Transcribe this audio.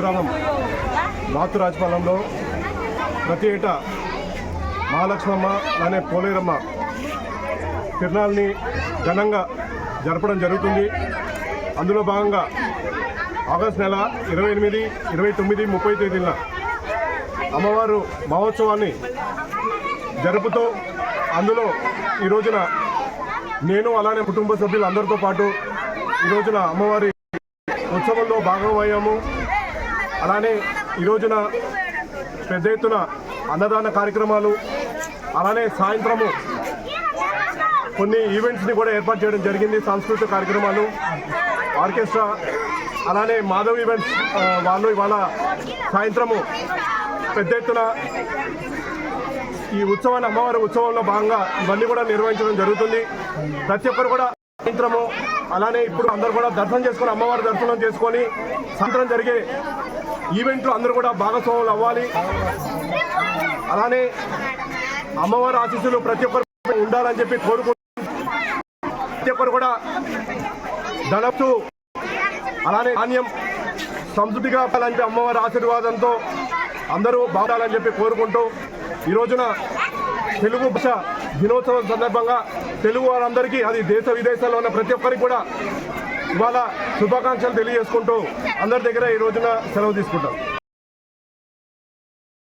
గ్రామం నాతు రాజపాలెంలో ప్రతి ఏటా మహాలక్ష్మమ్మ అనే పోలేరమ్మ తిరునాళ్ళని ఘనంగా జరపడం జరుగుతుంది. అందులో భాగంగా ఆగస్ట్ నెల ఇరవై ఎనిమిది ఇరవై తొమ్మిది ముప్పై తేదీన అమ్మవారు మహోత్సవాన్ని జరుపుతూ అందులో ఈ రోజున నేను అలానే కుటుంబ సభ్యులు అందరితో పాటు ఈ రోజున అమ్మవారి ఉత్సవంలో భాగమయ్యాము అలానే ఈ రోజున పెద్ద ఎత్తున అన్నదాన కార్యక్రమాలు అలానే సాయంత్రము కొన్ని ఈవెంట్స్ని కూడా ఏర్పాటు చేయడం జరిగింది సాంస్కృతిక కార్యక్రమాలు ఆర్కెస్ట్రా అలానే మాధవ్ ఈవెంట్స్ వాళ్ళు ఇవాళ సాయంత్రము పెద్ద ఎత్తున ఈ ఉత్సవాన్ని అమ్మవారి ఉత్సవంలో భాగంగా ఇవన్నీ కూడా నిర్వహించడం జరుగుతుంది. ప్రతి ఒక్కరు కూడా సాయంత్రము అలానే ఇప్పుడు అందరూ కూడా దర్శనం చేసుకొని అమ్మవారి దర్శనం చేసుకొని సాయంత్రం జరిగే ఈవెంట్లు అందరూ కూడా భాగస్వాములు అవ్వాలి. అలానే అమ్మవారి ఆశీస్సులు ప్రతి ఒక్కరు ఉండాలని చెప్పి కోరుకుంటూ ప్రతి ఒక్కరు కూడా ధనప్తు అలానే ధాన్యం సంస్కృతిగా అలాంటి అమ్మవారి ఆశీర్వాదంతో అందరూ బాగుండాలని చెప్పి కోరుకుంటూ ఈ రోజున తెలుగు భాష దినోత్సవం సందర్భంగా తెలుగు వారందరికీ అది దేశ విదేశాల్లో ఉన్న ప్రతి ఒక్కరికి కూడా ఇవాళ శుభాకాంక్షలు తెలియజేసుకుంటూ అందరి దగ్గర ఈ రోజున సెలవు తీసుకుంటాం.